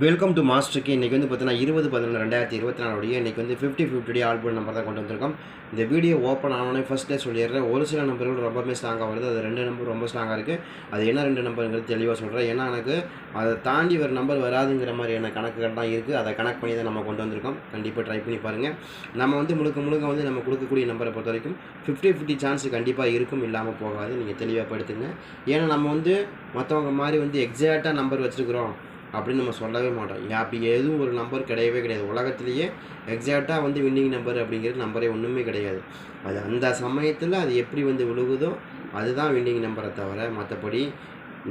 Welcome to மாஸ்டருக்கு இன்றைக்கி வந்து பார்த்தீங்கன்னா இருபது பதினொன்று ரெண்டாயிரத்தி இருபத்தி நாலுடைய இன்றைக்கி வந்து ஃபிஃப்டி ஃபிஃப்டி ஆல்பம் நம்பர் தான் கொண்டு வந்திருக்கோம். இந்த வீடியோ ஓப்பன் ஆனோடனே ஃபஸ்ட்டே சொல்லிடுறேன். ஒரு சில நம்பர்கள் ரொம்பவே ஸ்ட்ராங்காக வருது. அது ரெண்டு நம்பர் ரொம்ப ஸ்ட்ராங்காக இருக்குது அது என்ன ரெண்டு நம்பருங்கிறது தெளிவாக சொல்கிறேன் ஏன்னா எனக்கு அதை தாண்டி ஒரு நம்பர் வராதுங்கிற மாதிரியான கணக்குகள் தான் இருக்குது அதை கணக்கு பண்ணி தான் நம்ம கொண்டு வந்திருக்கோம். கண்டிப்பாக ட்ரை பண்ணி பாருங்கள் நம்ம வந்து முழுக்க முழுக்க வந்து நம்ம கொடுக்கக்கூடிய நம்பரை பொறுத்த வரைக்கும் ஃபிஃப்டி ஃபிஃப்டி சான்ஸ் கண்டிப்பாக இருக்கும். இல்லாமல் போகாது. நீங்கள் தெளிவாக படுத்துங்க ஏன்னா நம்ம வந்து மற்றவங்க மாதிரி வந்து எக்ஸாக்டாக நம்பர் வச்சுருக்குறோம். அப்படின்னு நம்ம சொல்லவே மாட்டோம். அப்படி எதுவும் ஒரு நம்பர் கிடையவே கிடையாது. உலகத்துலேயே எக்ஸாக்டாக வந்து வின்னிங் நம்பர் அப்படிங்கிறது நம்பரே ஒன்றுமே கிடையாது. அது அந்த சமயத்தில் அது எப்படி வந்து விழுகுதோ அதுதான் வின்னிங் நம்பரை தவிர மற்றபடி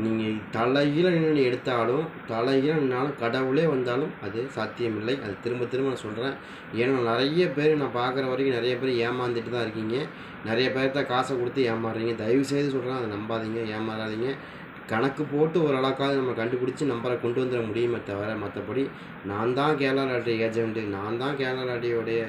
நீங்கள் தலைகீழ நின்று எடுத்தாலும் தலைகீழ நின்னாலும் கடவுளே வந்தாலும் அது சாத்தியமில்லை. அது திரும்ப திரும்ப நான் சொல்கிறேன் ஏன்னா நிறைய பேர் நான் பார்க்குற வரைக்கும் நிறைய பேர் ஏமாந்துட்டு தான் இருக்கீங்க. நிறைய பேர்த்த காசை கொடுத்து ஏமாறுறீங்க. தயவு செய்து சொல்கிறேன் அதை நம்பாதீங்க. ஏமாறாதீங்க. கணக்கு போட்டு ஓரளவுக்காவது நம்ம கண்டுபிடிச்சி நம்பரை கொண்டு வந்துட முடியுமே தவிர மற்றபடி நான் தான் கேரளா லாட்டரி ஏஜென்ட்டு நான் தான் கேரளா லாட்டரியோடைய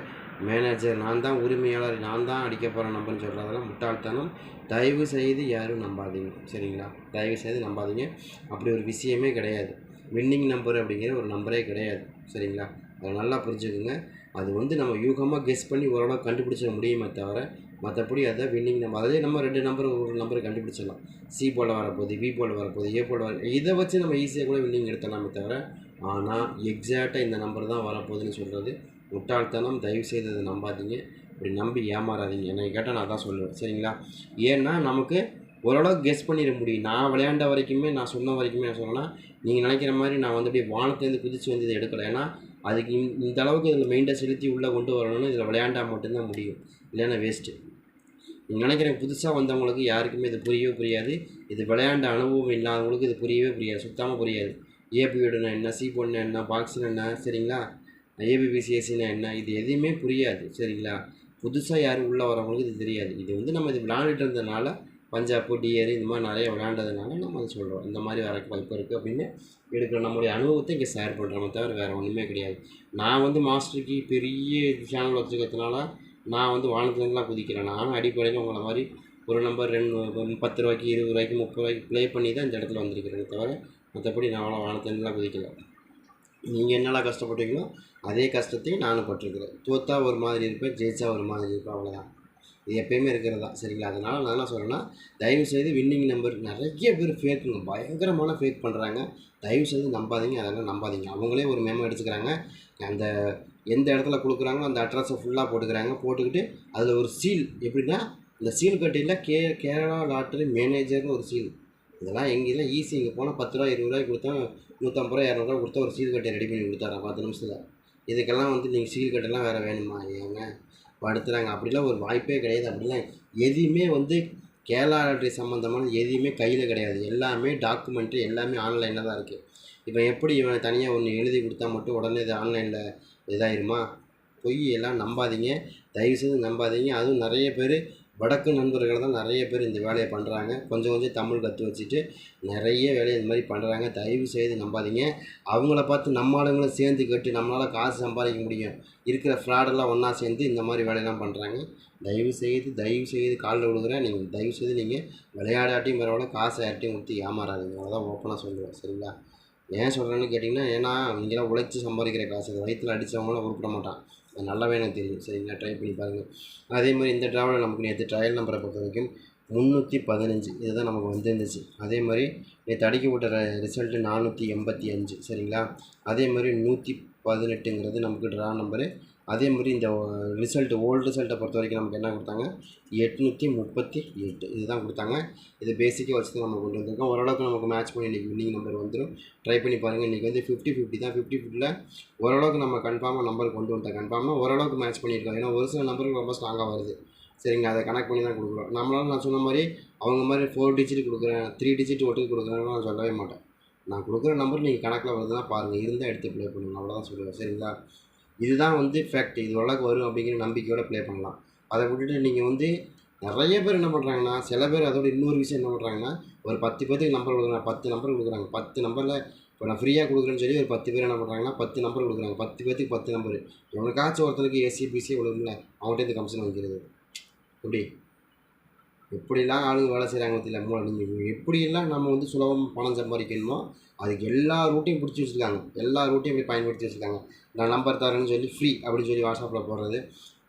மேனேஜர் நான் தான் உரிமையாளர் நான் தான் அடிக்க போகிற நம்பர்னு சொல்கிறதெல்லாம் முட்டாள்தனம். தயவு செய்து யாரும் நம்பாதீங்க. சரிங்களா? தயவு செய்து நம்பாதீங்க. அப்படி ஒரு விஷயமே கிடையாது. வின்னிங் நம்பர் அப்படிங்கிற ஒரு நம்பரே கிடையாது. சரிங்களா? அதை நல்லா புரிஞ்சுக்குங்க. அது வந்து நம்ம யூகமாக கெஸ் பண்ணி ஓரளவு கண்டுபிடிச்சிட முடியுமே தவிர மற்றபடி அதை வின்னிங் நம்பர் அதே நம்ம ரெண்டு நம்பர் ஒரு நம்பர் கண்டுபிடிச்சிடலாம். சி போல் வரப்போகுது பி போல் வரப்போகுது ஏ போல் வர இதை வச்சு நம்ம ஈஸியாக கூட வின்னிங் எடுத்தலாமே தவிர ஆனால் எக்ஸாக்டாக இந்த நம்பர் தான் வரப்போகுதுன்னு சொல்கிறது முட்டாள்தனம். தயவு செய்து அதை நம்பாதீங்க. இப்படி நம்பி ஏமாறாதீங்க. என்னை கேட்டால் நான் தான் சொல்லுவேன். சரிங்களா? ஏன்னா நமக்கு ஓரளவுக்கு கெஸ் பண்ணிட முடியும். நான் விளையாண்ட வரைக்குமே நான் சொன்ன வரைக்குமே நான் சொல்லலாம். நீங்கள் நினைக்கிற மாதிரி நான் வந்து அப்படியே வானத்துலேருந்து குதிச்சு வந்து இதை எடுக்கலை. ஏன்னா அதுக்கு இந்த- அளவுக்கு இதில் மெயின்டை செலுத்தி உள்ளே கொண்டு வரணும்னு இதில் விளையாண்டால் மட்டும்தான் முடியும். இல்லைன்னா வேஸ்ட்டு நினைக்கிறேன் புதுசாக வந்தவங்களுக்கு யாருக்குமே இது புரியவே புரியாது. இது விளையாண்ட அனுபவம் இல்லாதவங்களுக்கு இது புரியவே புரியாது. சுத்தமாக புரியாது. ஏபியோடனா என்ன? சி பொண்ணு என்ன? பாக்ஸ்னு என்ன? சரிங்களா? ஏபிபிசிஎஸ்சினா என்ன? இது எதுவுமே புரியாது. சரிங்களா? புதுசாக யாரும் உள்ளே வரவங்களுக்கு இது தெரியாது. இது வந்து நம்ம இது விளையாண்டுட்டு இருந்ததுனால பஞ்சாப்பு டிஆர் இந்த மாதிரி நிறைய விளையாண்டதுனால நம்ம அதை சொல்கிறோம் இந்த மாதிரி வர வாய்ப்பு இருக்குது அப்படின்னு எடுக்கிற நம்மளுடைய அனுபவத்தை இங்கே ஷேர் பண்ணுறோமே தவிர வேறு ஒன்றுமே கிடையாது. நான் வந்து மாஸ்டருக்கு பெரிய சேனல் வச்சுக்கிறதுனால நான் வந்து வானத்துலேருந்துலாம் குதிக்கிறேன். நானும் அடிப்படையில் உங்களை மாதிரி ஒரு நம்பர் ரெண்டு பத்து ரூபாய்க்கு இருபது ரூபாய்க்கு முப்பது ரூபாய்க்கு ப்ளே பண்ணி தான் இந்த இடத்துல வந்திருக்கிறேன் தவிர மற்றபடி நான் அவ்வளோ வானத்துலேருந்துலாம் குதிக்கல. நீங்கள் என்னெல்லாம் கஷ்டப்பட்டீங்களோ அதே கஷ்டத்தையும் நானும் பட்டிருக்கிறேன். தோத்தா ஒரு மாதிரி இருப்பேன் ஜெயிச்சா ஒரு மாதிரி இருப்பேன் அவ்வளோதான் இது எப்பயுமே இருக்கிறது தான். சரிங்களா? அதனால் நான் என்ன சொல்கிறேன்னா தயவு செய்து வின்னிங் நம்பர் நிறைய பேர் ஃபேக்குங்க பயங்கரமான ஃபேக் பண்ணுறாங்க தயவு செய்து நம்பாதீங்க. அதெல்லாம் நம்பாதீங்க. அவங்களே ஒரு மேமோ எடுத்துக்கிறாங்க. அந்த எந்த இடத்துல கொடுக்குறாங்களோ அந்த அட்ரஸை ஃபுல்லாக போட்டுக்கிறாங்க. போட்டுக்கிட்டு அதில் ஒரு சீல் எப்படின்னா இந்த சீல் கட்டியில் கே கேரளா லாட்டரி மேனேஜர்னு ஒரு சீல் இதெல்லாம் எங்கேயும் ஈஸி இங்கே போனால் பத்து ரூபா இருபது ரூபாய்க்கு கொடுத்தா நூற்றம்பது ரூபா இரநூறுவா கொடுத்தா ஒரு சீல் கட்டை ரெடி பண்ணி கொடுத்தாரா. பத்து நிமிஷத்தில். இதுக்கெல்லாம் வந்து நீங்கள் சீல் கட்டெல்லாம் வேறு வேணுமா? ஏங்க? படுத்துகிறாங்க அப்படிலாம் ஒரு வாய்ப்பே கிடையாது. அப்படிலாம் எதையுமே வந்து கேரளா லாட்டரி சம்மந்தமான எதையுமே கையில் கிடையாது. எல்லாமே டாக்குமெண்ட்டு எல்லாமே ஆன்லைனில் தான் இருக்குது இப்போ எப்படி இவன் தனியாக ஒன்று எழுதி கொடுத்தா மட்டும் உடனே இது ஆன்லைனில் இதாயிருமா? பொய் எல்லாம் நம்பாதீங்க. தயவுசெய்து நம்பாதீங்க. அதுவும் நிறைய பேர் வடக்கு நண்பர்கள் தான் நிறைய பேர் இந்த வேலையை பண்ணுறாங்க கொஞ்சம் கொஞ்சம் தமிழ் கற்று வச்சுட்டு நிறைய வேலையை இந்த மாதிரி பண்ணுறாங்க தயவு செய்து நம்பாதீங்க. அவங்கள பார்த்து நம்ம ஆளுங்களும் சேர்ந்து கட்டி நம்மளால் காசு சம்பாதிக்க முடியும். இருக்கிற ஃப்ராடெல்லாம் ஒன்றா சேர்ந்து இந்த மாதிரி வேலையெல்லாம் பண்ணுறாங்க தயவு செய்து தயவு செய்து காலில் விழுகிறேன். நீங்கள் தயவு செய்து நீங்கள் விளையாடாட்டியும் பரவாயில்ல காசை யார்ட்டையும் கொடுத்து ஏமாறாதீங்க. அவ்வளோதான் ஓப்பனாக சொல்லுவேன். சரிங்களா? ஏன் சொல்கிறேன்னு கேட்டிங்கன்னா ஏன்னா இங்கெல்லாம் உழைச்சி சம்பாதிக்கிற காசு இது வயிற்றில் அடித்தவங்களாம் உருப்பிட மாட்டான். அது நல்லாவே எனக்கு தெரியும். சரிங்களா ட்ரை பண்ணி பாருங்கள் அதே மாதிரி இந்த ட்ராவலில் நமக்கு நேற்று ட்ரையல் நம்பரை பொறுத்த வரைக்கும் முந்நூற்றி பதினஞ்சு. இதுதான் நமக்கு வந்துருந்துச்சு. அதே மாதிரி நேற்று அடிக்க விட்ட ரிசல்ட்டு நானூற்றி எண்பத்தி அஞ்சு. சரிங்களா? அதே மாதிரி நூற்றி பதினெட்டுங்கிறது நமக்கு ட்ரா நம்பரு அதே மாதிரி இந்த ரிசல்ட் ஓல்டு ரிசல்ட்டை பொறுத்த வரைக்கும் நமக்கு என்ன கொடுத்தாங்க? எட்நூற்றி முப்பத்தி எட்டு. இதுதான் கொடுத்தாங்க. இது பேசிக்காக வச்சு தான் நம்ம கொண்டு வந்திருக்கோம். ஓரளவுக்கு நமக்கு மேட்ச் பண்ணி இன்றைக்கி வின்னிங் நம்பர் வந்துடும் ட்ரை பண்ணி பாருங்கள் இன்றைக்கி வந்து ஃபிஃப்டி ஃபிஃப்டி தான். ஃபிஃப்டி ஃபிஃப்டியில் ஓரளவுக்கு நம்ம கன்ஃபார்மாக நம்பர் கொண்டு வந்துட்டோம். கன்ஃபார்மாக ஓரளவுக்கு மேட்ச் பண்ணியிருக்கோம். ஏன்னா ஒரு சில நம்பருக்கு ரொம்ப ஸ்ட்ராங்காக வருது. சரிங்க அதை கனெக்ட் பண்ணி தான் கொடுக்குறோம். நம்மளால நான் சொன்ன மாதிரி அவங்க மாதிரி ஃபோர் டிஜிட் கொடுக்குறேன் த்ரீ டிஜிட் ஒட்டுக்கு கொடுக்குறேன்னு நான் சொல்லவே மாட்டேன். நான் கொடுக்குற நம்பர் நீங்கள் கணக்கில் வருதுன்னா பாருங்கள் இருந்தால் எடுத்து ப்ளே பண்ணுங்க. அவ்வளோதான் சொல்லுவேன். சரிங்களா? இதுதான் வந்து ஃபேக்ட் இது ஓரளவுக்கு வரும் அப்படிங்கிற நம்பிக்கையோட ப்ளே பண்ணலாம். அதை விட்டுட்டு நீங்கள் வந்து நிறைய பேர் என்ன பண்ணுறாங்கன்னா சில பேர் அதோட இன்னொரு விஷயம் என்ன பண்ணுறாங்கன்னா ஒரு பத்து பேர்த்துக்கு நம்பர் கொடுக்குறாங்க. பத்து நம்பர் கொடுக்குறாங்க. பத்து நம்பரில் இப்போ நான் ஃப்ரீயாக கொடுக்குறேன்னு சொல்லி ஒரு பத்து பேர் என்ன பண்ணுறாங்கன்னா பத்து நம்பர் கொடுக்குறாங்க. பத்து பேர்த்துக்கு பத்து நம்பர் எவனுக்காச்சும் ஒருத்தனுக்கு ஏசிபிசி விழுகும்ல அவங்கள்ட்ட இந்த கமிஷன் வாங்கிடுது எப்படி? எப்படிலாம் ஆளுங்க வேலை செய்கிறாங்க தெரியல மூளை. நீங்கள் எப்படியெல்லாம் நம்ம வந்து சுலபம் பணம் சம்பாதிக்கணுமோ அதுக்கு எல்லா ரூட்டையும் பிடிச்சி வச்சுருக்காங்க. எல்லா ரூட்டையும் இப்படி பயன்படுத்தி வச்சுருக்காங்க. நான் நம்பர் தரேன்னு சொல்லி ஃப்ரீ அப்படின்னு சொல்லி வாட்ஸ்அப்பில் போடுறது.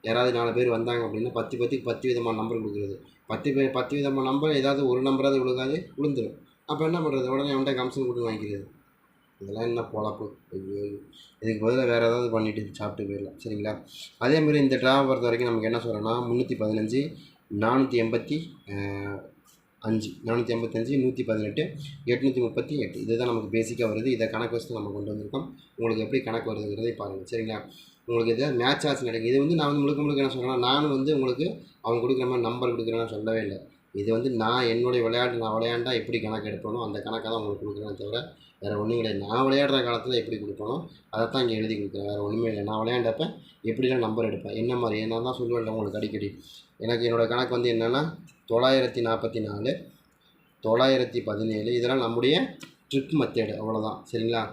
யாராவது நாலு பேர் வந்தாங்க அப்படின்னா பத்து பத்துக்கு பத்து விதமான நம்பர் கொடுக்குறது. பத்து பேர் பத்து விதமான நம்பர் ஏதாவது ஒரு நம்பராவது விழுகாது விழுந்துடும் அப்போ என்ன பண்ணுறது உடனே அவன்கிட்ட கமிஷன் கொடுத்து வாங்கிக்கிறது. இதெல்லாம் என்ன பொழப்பு? இதுக்கு பதிலாக வேறு ஏதாவது பண்ணிட்டு சாப்பிட்டு போயிடலாம். சரிங்களா? அதேமாதிரி இந்த ட்ராவை பொறுத்த வரைக்கும் நமக்கு என்ன சொல்கிறோன்னா முந்நூற்றி பதினஞ்சு நானூற்றி எண்பத்தி அஞ்சு. நானூற்றி எண்பத்தஞ்சு நூற்றி பதினெட்டு எட்நூற்றி முப்பத்தி எட்டு. இதுதான் நமக்கு பேசிக்காக வருது. இதை கணக்கு வச்சு நம்ம கொண்டு வந்திருக்கோம். உங்களுக்கு எப்படி கணக்கு வருதுங்கிறதை பாருங்கள் சரிங்களா? உங்களுக்கு இதை மேட்ச் ஆச்சு நடக்கும் இது வந்து நான் வந்து முழுக்க முழுக்க என்ன சொல்கிறேன்னா நானும் வந்து உங்களுக்கு அவங்க கொடுக்குற மாதிரி நம்பர் கொடுக்குறேன்னு சொல்லவே இல்லை. இது வந்து நான் என்னுடைய விளையாட்டு நான் விளையாண்டா எப்படி கணக்கு எடுப்பேனோ அந்த கணக்கை தான் உங்களுக்கு கொடுக்குறேன் தவிர வேறு ஒன்றும் கிடையாது. நான் விளையாடுற காலத்தில் எப்படி கொடுப்பனோ அதை தான் இங்கே எழுதி கொடுக்குறேன். வேறு ஒன்றுமே இல்லை. நான் விளையாண்டப்ப எப்படிலாம் நம்பர் எடுப்பேன்? என்ன மாதிரி? நான் தான் சொல்லுவேன் உங்களுக்கு அடிக்கடி. எனக்கு என்னோடய கணக்கு வந்து என்னென்னா தொள்ளாயிரத்தி நாற்பத்தி நாலு தொள்ளாயிரத்தி பதினேழு இதெல்லாம் நம்முடைய ட்ரிக் மெத்தேடு அவ்வளோதான் சரிங்களா?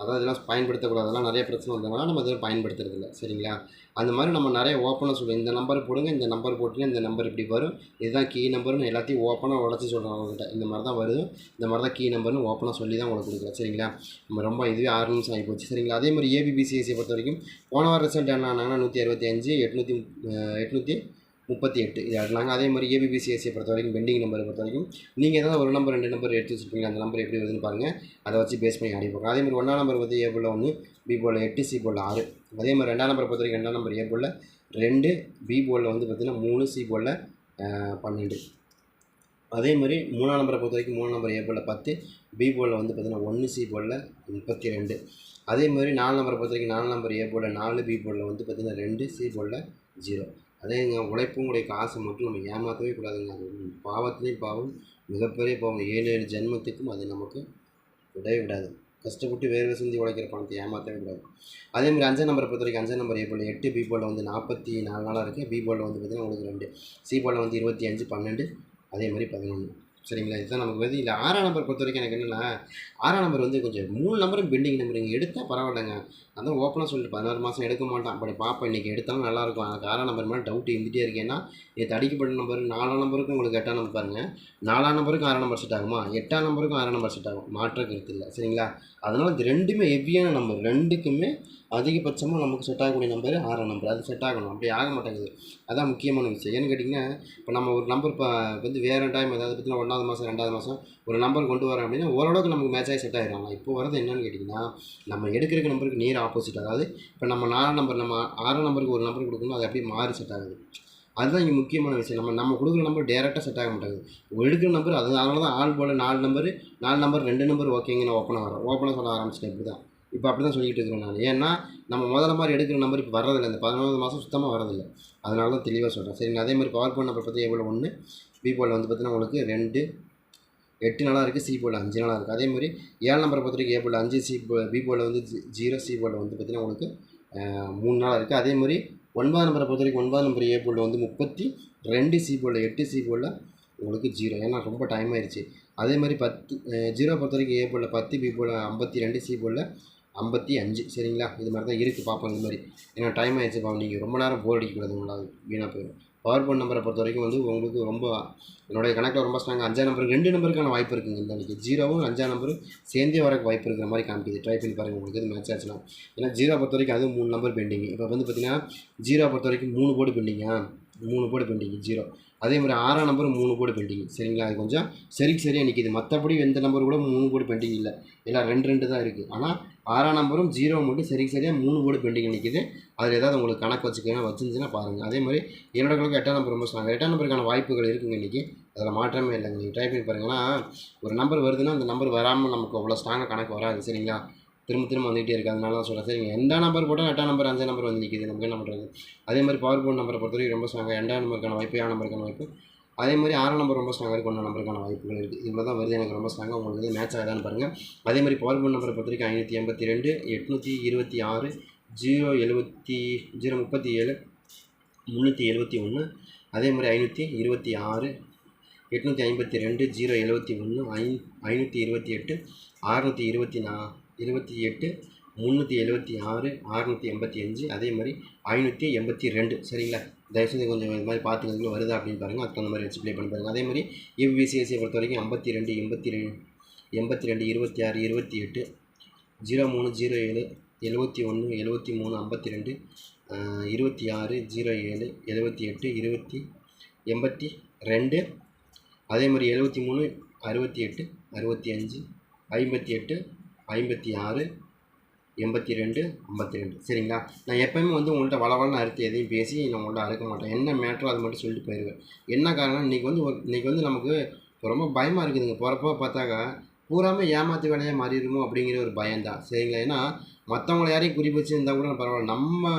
அதாவது இதெல்லாம் பயன்படுத்தக்கூடாது. அதெல்லாம் நிறைய பிரச்சனை வந்ததுனால நம்ம இதெல்லாம் பயன்படுத்துறதில்ல. சரிங்களா? அந்த மாதிரி நம்ம நிறைய ஓப்பனாக சொல்லுவோம் இந்த நம்பர் போடுங்க இந்த நம்பர் போட்டிங்கன்னா இந்த நம்பர் இப்படி வரும். இதுதான் கீ நம்பர்னு எல்லாத்தையும் ஓப்பனாக உடச்சி சொல்கிறோம் அவங்கள்ட்ட இந்த மாதிரி தான் வருது. இந்த மாதிரி தான் கீ நம்பர்னு ஓப்பனாக சொல்லி தான் உங்களுக்கு கொடுக்குறேன். சரிங்களா? நம்ம ரொம்ப இதுவே ஆறு நிமிஷம் ஆகி போச்சு சரிங்களா? அதே மாதிரி ஏபிபிசிஎஸ்சியை பொறுத்த வரைக்கும் போன வாரம் ரிசல்ட் என்ன? ஆனாங்கன்னா நூற்றி அறுபத்தி அஞ்சு எட்நூற்றி எட்நூற்றி முப்பத்தி எட்டு. இது ஆடினாங்க அதே மாதிரி ஏபிபிசிஎஸ்சியை பொறுத்த வரைக்கும் பெண்டிங் நம்பரை பொறுத்த வரைக்கும் நீங்கள் ஏதாவது ஒரு நம்பர் ரெண்டு நம்பர் எடுத்து வச்சுருப்பீங்க அந்த நம்பர் எப்படி வருதுன்னு பாருங்கள் அதை வச்சு பேஸ் பண்ணி ஆடி போகிறோம் அதே மாதிரி ஒன்றாம் நம்பர் வந்து ஏ போல் ஒன்று பி போல் எட்டு சி போல் ஆறு. அதே மாதிரி ரெண்டாம் நம்பரை பொறுத்த வரைக்கும் ரெண்டாம் நம்பர் ஏ போல் ரெண்டு பி போலில் வந்து பார்த்திங்கன்னா மூணு சி போலில் பன்னெண்டு. அதே மாதிரி மூணாம் நம்பரை பொறுத்த வரைக்கும் மூணு நம்பர் ஏ போலில் பத்து பி போலில் வந்து பார்த்திங்கன்னா ஒன்று சி போலில் முப்பத்தி ரெண்டு. அதே மாதிரி நாலு நம்பரை பொறுத்த வரைக்கும் நாலு நம்பர் ஏ போலில் நாலு பி போலில் வந்து பார்த்திங்கன்னா ரெண்டு சி போலில் ஜீரோ. அதேங்க உழைப்பும் உடைய காசை மட்டும் நம்ம ஏமாற்றவே கூடாதுங்க. அது பாவத்துலேயும் பாவம் மிகப்பெரிய பாவம். ஏழு ஏழு ஜென்மத்துக்கும் அது நமக்கு விடவே விடாது. கஷ்டப்பட்டு வேர்வை சிந்தி உழைக்கிற பணத்தை ஏமாற்றவே கூடாது. அதே மாதிரி அஞ்சாம் நம்பரை பொறுத்த வரைக்கும் அஞ்சாம் நம்பர் ஏபோல் எட்டு பி போலில் வந்து நாற்பத்தி நாலு நாளாக இருக்குது பி போலில் வந்து பார்த்திங்கன்னா உங்களுக்கு ரெண்டு சி போலில் வந்து இருபத்தி அஞ்சு பன்னெண்டு அதே மாதிரி பதினொன்று சரிங்களா? இதுதான் நமக்கு வந்து இல்லை ஆறாம் நம்பர் பொறுத்த வரைக்கும் எனக்கு என்னென்னா ஆறாம் நம்பர் வந்து கொஞ்சம் மூணு நம்பரும் பெண்டிங் நம்பர் இங்கே எடுத்தால் பரவாயில்லைங்க. அதான் ஓப்பனாக சொல்லிட்டு பதினாறு மாதம் எடுக்க மாட்டான். அப்படி பார்ப்போம் இன்றைக்கி எடுத்தாலும் நல்லாயிருக்கும் எனக்கு ஆறாம் நம்பர் மேலே டவுட் இருந்துகிட்டே இருக்கேன்னா இது அடிக்கப்பட்ட நம்பர் நாலாம் நம்பருக்கும் உங்களுக்கு எட்டாம் நம்பர் பாருங்கள் நாலாம் நம்பருக்கும் ஆறாம் நம்பர் செட் ஆகுமா? எட்டாம் நம்பருக்கும் ஆறாம் நம்பர் செட் ஆகும். மாற்ற கருத்து இல்லை. சரிங்களா? அதனால் இது ரெண்டுமே ஹெவியான நம்பர் ரெண்டுக்குமே அதிகபட்சமாக நமக்கு செட் ஆகக்கூடிய நம்பர் ஆறாம் நம்பர் அது செட் ஆகணும். அப்படி ஆக மாட்டேங்குது. அதான் முக்கியமான விஷயம். ஏன்னு கேட்டிங்கன்னா இப்போ நம்ம ஒரு நம்பர் இப்போ வந்து வேறு டைம் அதாவது பார்த்தீங்கன்னா ஒன்றாவது மாதம் ரெண்டாவது மாதம் ஒரு நம்பர் கொண்டு வரோம் அப்படின்னா ஓரளவுக்கு நமக்கு மேட்ச் ஆகி செட் ஆகிடும் இப்போ வரது என்னன்னு கேட்டிங்கன்னா நம்ம எடுக்கிற நம்பருக்கு நேர் ஆப்போசிட் அதாவது இப்போ நம்ம நாலு நம்பர் நம்ம ஆறாம் நம்பருக்கு ஒரு நம்பர் கொடுக்கணும் அது அப்படியே மாறி செட் ஆகுது. அதுதான் இங்கே முக்கியமான விஷயம். நம்ம நம்ம கொடுக்குற நம்பர் டேரெக்டாக செட் ஆக மாட்டாங்க எடுக்கிற நம்பர் அது அதனால தான் ஆள் போல் நாலு நம்பர் நாலு நம்பர் ரெண்டு நம்பர் ஓகேங்க நான் ஓப்பனாக வரேன் ஓப்பனாக சொல்ல ஆரம்பிச்சிட்டேன். இப்படி தான் இப்போ அப்படி தான் சொல்லிக்கிட்டு இருக்கிறேன் நான் ஏன்னா நம்ம முதல்ல மாதிரி எடுக்கிற நம்பர் இப்போ வரதில்லை இந்த பதினொன்று மாதம் சுத்தமாக வரதில்லை அதனால தான் தெளிவாக சொல்கிறேன் சரி அதே மாதிரி பவர் போன் நம்பர் பற்றி எவ்வளோ ஒன்று பி வந்து பார்த்தீங்கன்னா உங்களுக்கு ரெண்டு எட்டு நாளாக இருக்குது சி போல் அஞ்சு நாளாக இருக்குது அதே மாதிரி ஏழு நம்பரை பொறுத்தவரைக்கும் ஏ அஞ்சு சி போ பி வந்து ஜீரோ சி போல் வந்து பார்த்திங்கன்னா உங்களுக்கு மூணு நாளாக இருக்குது அதே மாதிரி ஒன்பதாம் நம்பரை பொறுத்த வரைக்கும் ஒன்பதாம் நம்பர் ஏ வந்து முப்பத்தி ரெண்டு சி போல் எட்டு சி போல் உங்களுக்கு ஜீரோ ஏன்னா ரொம்ப டைம் ஆயிடுச்சு அதே மாதிரி பத்து ஜீரோ பொறுத்த வரைக்கும் ஏ பத்து பி ஐம்பத்தி ரெண்டு சி போல் ஐம்பத்தி அஞ்சு. சரிங்களா? இது மாதிரி தான் இருக்குது பார்ப்போம் இந்த மாதிரி. ஏன்னா டைம் ஆயிடுச்சு. பாவம் நீங்கள் ரொம்ப நேரம் போர் அடிக்கக்கூடாது உங்களால். வீணாக போயிடும். பவர் போன் நம்பரை பொறுத்த வரைக்கும் வந்து உங்களுக்கு ரொம்ப என்னுடைய கணக்கில் ரொம்ப ஸ்ட்ராங் அஞ்சாம் நம்பருக்கு ரெண்டு நம்பருக்கான வாய்ப்பு இருக்குங்க இந்த அன்றைக்கி ஜீரோவும் அஞ்சாம் நம்பரும் சேர்ந்தே வரக்கு வாய்ப்பு இருக்கிற மாதிரி காமிக்குது. ட்ரை பண்ணி பாருங்கள் உங்களுக்கு இது மேட்ச் ஆச்சுன்னா. ஏன்னா ஜீரோ பொறுத்த வரைக்கும் அதுவும் மூணு நம்பர் பெண்டிங் இப்போ வந்து பார்த்தீங்கன்னா ஜீரோ பொறுத்த வரைக்கும் மூணு போர்டு பெண்டிங்கா மூணு போர்டு பெண்டிங் ஜீரோ அதே மாதிரி ஆறாம் நம்பர் மூணு போர்டு பெண்டிங் சரிங்களா? அது கொஞ்சம் சரிக்கு சரியாக நிற்கிது மற்றபடி எந்த நம்பர் கூட மூணு போர்டு பெண்டிங் இல்லை. எல்லாம் ரெண்டு ரெண்டு தான் இருக்குது ஆனால் ஆறாம் நம்பரும் ஜீரோ மட்டும் சரிக்கு சரியாக மூணு போர்டு பெண்டிங் நிற்கிது அதில் ஏதாவது உங்களுக்கு கணக்கு வச்சுக்கணும் வச்சுருந்துச்சுன்னா பாருங்கள் அதே மாதிரி என்னோட கணக்கு எட்டாம் நம்பர் ரொம்ப ஸ்ட்ராங் எட்டாம் நம்பருக்கான வாய்ப்புகள் இருக்குங்க இன்றைக்கி அதில் மாற்றமே இல்லைங்க. நீங்கள் ட்ரை பண்ணி பாருங்கன்னா ஒரு நம்பர் வருதுன்னா அந்த நம்பர் வராமல் நமக்கு அவ்வளோ ஸ்ட்ராங்காக கணக்கு வராது. சரிங்களா? திரும்ப திரும்ப வந்துகிட்டே இருக்குது அதனால தான் சொல்கிறேன் சரிங்க. எண்டாம் நம்பர் போட்டால் எட்டாம் நம்பர் அஞ்சாம் நம்பர் வந்து நிற்கிது நமக்கு என்ன பண்ணுறது அதே மாதிரி பவர் போர்ட் நம்பரை பொறுத்தவரைக்கும் ரொம்ப ஸ்ட்ராங்காக எண்டாம் நம்பருக்கான வாய்ப்பு ஏழாம் நம்பருக்கான வாய்ப்பு அதே மாதிரி ஆறாம் நம்பர் ரொம்ப ஸ்ட்ராங்காக இருக்கும் நம்பருக்கான வாய்ப்புகள் இருக்குது இவ்வளோ தான் வருது. எனக்கு ரொம்ப ஸ்ட்ராங்காக உங்களுக்கு வந்து மேட்ச் ஆகிடான்னு பாருங்கள் அதே மாதிரி பவர் போன் நம்பரை பொறுத்த வரைக்கும் ஐநூற்றி எண்பத்தி ரெண்டு எட்நூற்றி இருபத்தி ஆறு ஜீரோ எழுபத்தி ஜீரோ முப்பத்தி ஏழு முந்நூற்றி எழுபத்தி ஒன்று அதே மாதிரி ஐநூற்றி இருபத்தி ஆறு எட்நூற்றி ஐம்பத்தி ரெண்டு ஜீரோ எழுபத்தி ஒன்று ஐ ஐநூற்றி இருபத்தி எட்டு அறுநூற்றி இருபத்தி நா இருபத்தி எட்டு முந்நூற்றி எழுபத்தி ஆறு அறுநூற்றி எண்பத்தி அஞ்சு அதே மாதிரி ஐநூற்றி எண்பத்தி ரெண்டு. சரிங்களா? தயவுசெய்து கொஞ்சம் இது மாதிரி பார்த்துக்கிறதுல வருதா அப்படின்னு பாருங்கள் அதுக்கு அந்த மாதிரி வச்சு ப்ளே பண்ணி பாருங்கள் அதே மாதிரி யூபிசிஎஸ்சியை பொறுத்த வரைக்கும் ஐம்பத்தி ரெண்டு எண்பத்தி ரெண்டு எண்பத்தி ரெண்டு இருபத்தி ஆறு இருபத்தி எட்டு ஜீரோ மூணு ஜீரோ ஏழு எழுபத்தி ஒன்று எழுபத்தி மூணு ஐம்பத்தி ரெண்டு இருபத்தி ஆறு ஜீரோ ஏழு எழுபத்தி எட்டு இருபத்தி எண்பத்தி ரெண்டு அதே மாதிரி எழுபத்தி மூணு அறுபத்தி எட்டு அறுபத்தி அஞ்சு ஐம்பத்தி எட்டு ஐம்பத்தி ஆறு எண்பத்தி ரெண்டு ஐம்பத்தி ரெண்டு. சரிங்களா? நான் எப்போயுமே வந்து உங்கள்கிட்ட வளவளன்னு அறுத்து எதையும் பேசி நான் உங்கள்கிட்ட அறுக்க மாட்டேன். என்ன மேட்ரோ அது மட்டும் சொல்லிட்டு போயிடுவேன் என்ன காரணம் இன்றைக்கி வந்து ஒரு இன்றைக்கி வந்து நமக்கு ரொம்ப பயமாக இருக்குதுங்க. போகிறப்போ பார்த்தாக்கா பூராமே ஏமாத்து வேலையாக மாறிடுமோ அப்படிங்கிற ஒரு பயம்தான். சரிங்களா? ஏன்னா மற்றவங்கள யாரையும் குறி வச்சு இருந்தால் கூட பரவாயில்ல. நம்ம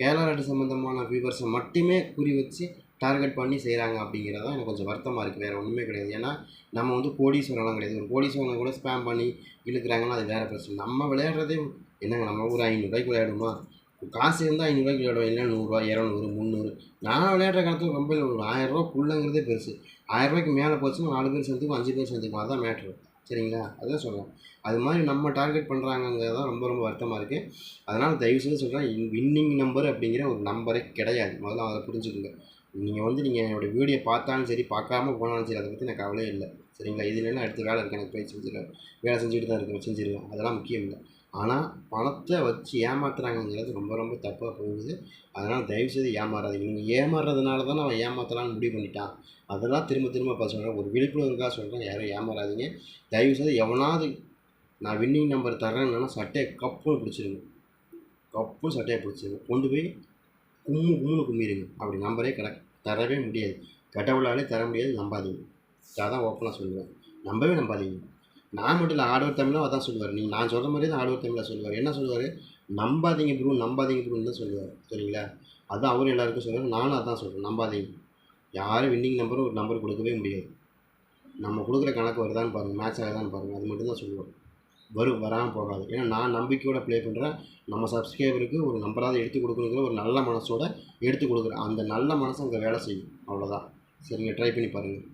கேலராட்டு சம்மந்தமான ஃபீவர்ஸை மட்டுமே குறி வச்சு டார்கெட் பண்ணி செய்கிறாங்க அப்படிங்கிறது தான் எனக்கு கொஞ்சம் வருத்தமாக இருக்குது வேறு ஒன்றுமே கிடையாது. ஏன்னா நம்ம வந்து கோடீஸ்வரம்லாம் கிடையாது. ஒரு கோடீஸ்வரனை கூட ஸ்பேம் பண்ணி இழுக்கிறாங்கன்னா அது வேறு பிரச்சனை. நம்ம விளையாடுறதே என்னங்க நம்ம ஒரு ஐநூறுரூவாய்க்கு விளையாடுமா காசு இருந்தால் ஐநூறுரூவாய்க்கு விளையாடுவோம். இல்லை நூறுரூவா இரநூறு முந்நூறு. நான் விளையாடுற காலத்தில் ரொம்ப ஒரு ஆயிரரூவா ஆயிரரூவாக்குள்ளங்கிறதே பெருசு. ஆயிரரூவாய்க்கு மேலே போச்சுன்னா நாலு பேர் சேர்ந்துக்கும் அஞ்சு பேர் சேர்ந்துக்கும் அதான் மேட்ரு சரிங்களா? அதான் சொல்கிறேன் அது மாதிரி நம்ம டார்கெட் பண்ணுறாங்கங்கிறது தான் ரொம்ப ரொம்ப வருத்தமாக இருக்குது அதனால் தயவுசெய்து சொல்கிறேன் வின்னிங் நம்பர் அப்படிங்கிற ஒரு நம்பரே கிடையாது. முதல்ல அதை புரிஞ்சுக்கோங்க. நீங்கள் வந்து நீங்கள் என்னோட வீடியோ பார்த்தாலும் சரி பார்க்காம போனாலும் சரி அதை பற்றி எனக்கு கவலையே இல்லை. சரிங்களா? இது இல்லைன்னா அடுத்த வேலை இருக்குது எனக்கு போய் செஞ்சிருவேன் வேலை செஞ்சுட்டு தான் இருக்கேன் செஞ்சிருவேன் அதெல்லாம் முக்கியம் இல்லை. ஆனால் பணத்தை வச்சு ஏமாத்துறாங்கிறது ரொம்ப ரொம்ப தப்பாக போகுது. அதனால் தயவுசெய்து ஏமாறாதீங்க. நீங்கள் ஏமாறுறதுனால தான் அவன் ஏமாற்றலான்னு முடிவு பண்ணிட்டான். அதெல்லாம் திரும்ப திரும்ப பார்த்து சொல்கிறேன் ஒரு விழிப்புணர்வுக்காக சொல்கிறேன் யாரும் ஏமாறாதீங்க. தயவுசெய்து எவனாவது நான் வின்னிங் நம்பர் தரேன்னா சட்டையை கப்புன்னு பிடிச்சிருங்க. கப்பும் சட்டையை பிடிச்சிருங்க. கொண்டு போய் கும்மு கும்முன்னு கும்மிடுங்க அப்படி நம்பரே கிட தரவே முடியாது. கடவுளாலே தர முடியாது நம்பாதீங்க. அதான் ஓப்பனாக சொல்லுவேன். நம்பவே நம்பாதீங்க. நான் மட்டும் இல்லை ஆடவர் தமிழும் அதான் சொல்லுவார். நீங்கள் நான் சொல்கிற மாதிரி தான் ஆடவர் தமிழாக சொல்லுவார். என்ன சொல்லுவார்? நம்பாதீங்க ப்ரூ நம்பாதீங்க ப்ரூன்னு தான் சொல்லுவார். சரிங்களா? அதுதான் அவரும் எல்லாருக்கும் சொல்லுவார் நானும் அதான் சொல்கிறேன் நம்பாதீங்க. யாரும் வின்னிங் நம்பரும் ஒரு நம்பர் கொடுக்கவே முடியாது. நம்ம கொடுக்குற கணக்கு வருதான்னு பாருங்கள் மேட்ச் ஆகுதான்னு பாருங்கள் அது மட்டும் தான் சொல்லுவோம். வரும் வராமல் போகாது. ஏன்னா நான் நம்பிக்கையோட ப்ளே பண்ணுறேன் நம்ம சப்ஸ்கிரைபருக்கு ஒரு நம்பராவது எடுத்து கொடுக்கணுங்கிற ஒரு நல்ல மனசோட எடுத்து கொடுக்குறேன். அந்த நல்ல மனசு அங்கே வேலை செய்யும். அவ்வளோதான் சரிங்க ட்ரை பண்ணி பாருங்கள்